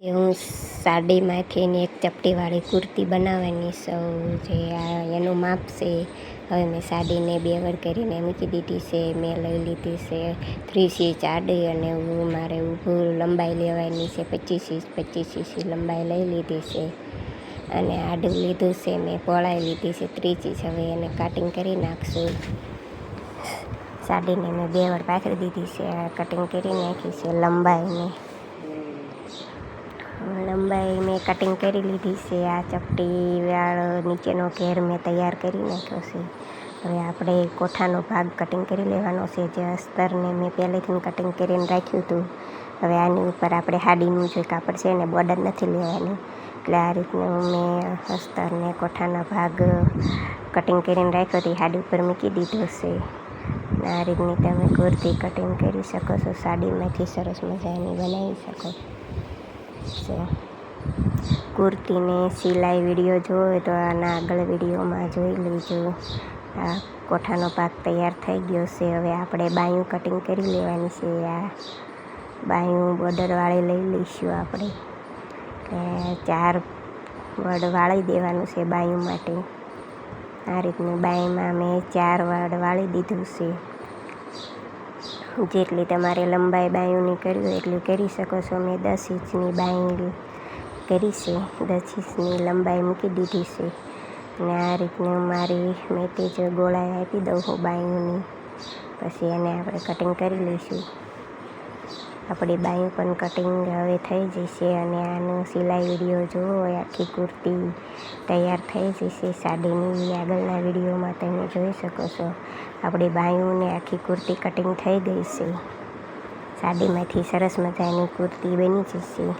એ હું સાડીમાંથીની એક ચપટીવાળી કુર્તી બનાવવાની સૌ જે આ એનું માપ છે, હવે મેં સાડીને બે વડ કરીને મૂકી દીધી છે, મેં લઈ લીધી છે થ્રી સીચ આડી અને હું મારે ઊભું લંબાઈ લેવાની છે, પચીસ ઇંચ પચીસ ઇંચ લંબાઈ લઈ લીધી છે. અને આડું લીધું છે, મેં પોળાઈ લીધી છે ત્રીસ ઇંચ હવે એને કટિંગ કરી નાખશું. સાડીને મેં બે વડ પાથરી દીધી છે કટિંગ કરી નાખી છે, લંબાઈને. લંબાઈ મેં કટિંગ કરી લીધી છે. આ ચપટી વાળો નીચેનો ઘેર મેં તૈયાર કરી નાખ્યો છે. હવે આપણે કોઠાનો ભાગ કટિંગ કરી લેવાનો છે. જે અસ્તરને મેં પહેલેથી કટિંગ કરીને રાખ્યું હતું. હવે આની ઉપર આપણે હાડીનું જે કાપડ છે એને બોર્ડર નથી લેવાની. એટલે આ રીતનું મેં અસ્તરને કોઠાનો ભાગ કટિંગ કરીને રાખ્યો હતી. હાડી ઉપર મૂકી દીધો છે. આ રીતની તમે કુર્તી કટિંગ કરી શકો છો. સાડીમાંથી સરસ મજાની બનાવી શકો. છે કુર્તીને સિલાઈ વીડિયો જોવે તો આના આગળ વિડીયોમાં જોઈ લેજો. આ કોઠાનો પાક તૈયાર થઈ ગયો છે. હવે આપણે બાયું કટિંગ કરી લેવાની છે. આ બાયું બોર્ડરવાળી લઈ લઈશું આપણે. ચાર વડ વાળી દેવાનું છે બાયું માટે. આ રીતનું બાયમાં મેં ચાર વડ વાળી દીધું છે. જેટલી તમારે લંબાઈ બાયુંની કરવી હોય એટલી કરી શકો છો. મેં દસ ઇંચની બાયું કરી છે. દસ ઇંચની લંબાઈ મૂકી દીધી છે. અને આ રીતનું મારી મેં તે જ ગોળાઈ આપી દઉં હું બાયુંની. પછી એને આપણે કટિંગ કરી લઈશું. આપણી બાયું પણ કટિંગ હવે થઈ જશે અને આનું સિલાઈ વીડિયો જોવો આખી કુર્તી તૈયાર થઈ જશે. સાડીની આગળના વિડીયોમાં તમે જોઈ શકો છો. આપણી બાયુંને આખી કુર્તી કટિંગ થઈ ગઈ છે. સાડીમાંથી સરસ મજાની કુર્તી બની જશે.